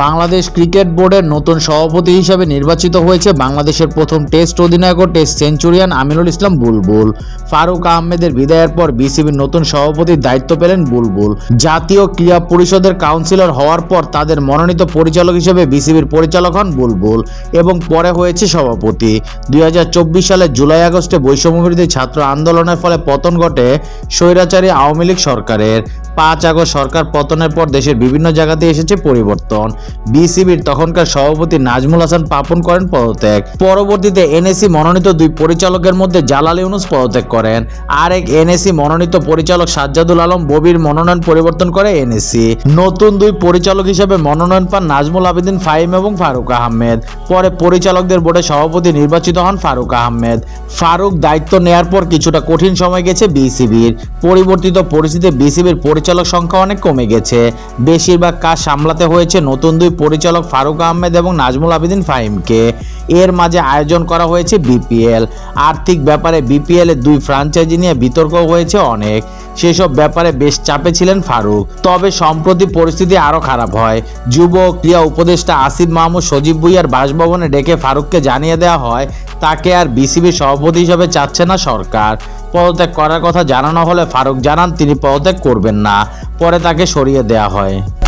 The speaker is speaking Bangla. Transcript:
বাংলাদেশ ক্রিকেট বোর্ডের নতুন সভাপতি হিসেবে নির্বাচিত হয়েছে বাংলাদেশের প্রথম টেস্ট অধিনায়ক ও টেস্ট সেঞ্চুরিয়ান আমিরুল ইসলাম বুলবুল। ফারুক আহমেদের বিদায়ের পর বিসিবির নতুন সভাপতির দায়িত্ব পেলেন বুলবুল। জাতীয় ক্রীড়া পরিষদের কাউন্সিলর হওয়ার পর তাদের মনোনীত পরিচালক হিসেবে বিসিবির পরিচালক হন বুলবুল এবং পরে হয়েছে সভাপতি। দুই সালের জুলাই আগস্টে বৈষম্যবিরোধী ছাত্র আন্দোলনের ফলে পতন ঘটে স্বৈরাচারী আওয়ামী লীগ সরকারের। পাঁচ আগস্ট সরকার পতনের পর দেশের বিভিন্ন জায়গাতে এসেছে পরিবর্তন। বিসিবির তখনকার সভাপতি নাজমুল হাসান পাপন করেন পদত্যাগ। পরবর্তীতে এনএসি মনোনীত দুই পরিচালকের মধ্যে জালাল ইউনুস পদত্যাগ করেন। আরেক এনএসি মনোনীত পরিচালক সাজ্জাদুল আলম ববির মনোনয়ন পরিবর্তন করে এনএসি। নতুন দুই পরিচালক হিসেবে মনোনয়ন পান নাজমুল আবেদিন ফাইম এবং ফারুক আহমেদ। পরে পরিচালকদের বোর্ডে সভাপতি নির্বাচিত হন ফারুক আহমেদ। ফারুক দায়িত্ব নেয়ার পর কিছুটা কঠিন সময় গেছে বিসিবির। পরিবর্তিত পরিস্থিতিতে বিসিবির পরিচালক সংখ্যা অনেক কমে গেছে। বেশিরভাগ কাজ সামলাতে হয়েছে নতুন দুই পরিচালক ফারুক আহমেদ এবং নাজমুল আবেদিন ফাহিমকে। এর মাঝে আয়োজন করা হয়েছে বিপিএল। আর্থিক ব্যাপারে বিপিএল এর দুই ফ্রাঞ্চাইজি নিয়ে বিতর্ক হয়েছে অনেক। সেসব ব্যাপারে বেশ চাপে ছিলেন ফারুক। তবে সম্প্রতি পরিস্থিতি আরও খারাপ হয়। যুব ক্রিয়া উপদেষ্টা আসিফ মাহমুদ সজীব ভুইয়ার বাসভবনে ডেকে ফারুককে জানিয়ে দেওয়া হয়, তাকে আর বিসিবির সভাপতি হিসেবে চাচ্ছে না সরকার। পদত্যাগ করার কথা জানানো হলে ফারুক জানান, তিনি পদত্যাগ করবেন না। পরে তাকে সরিয়ে দেওয়া হয়।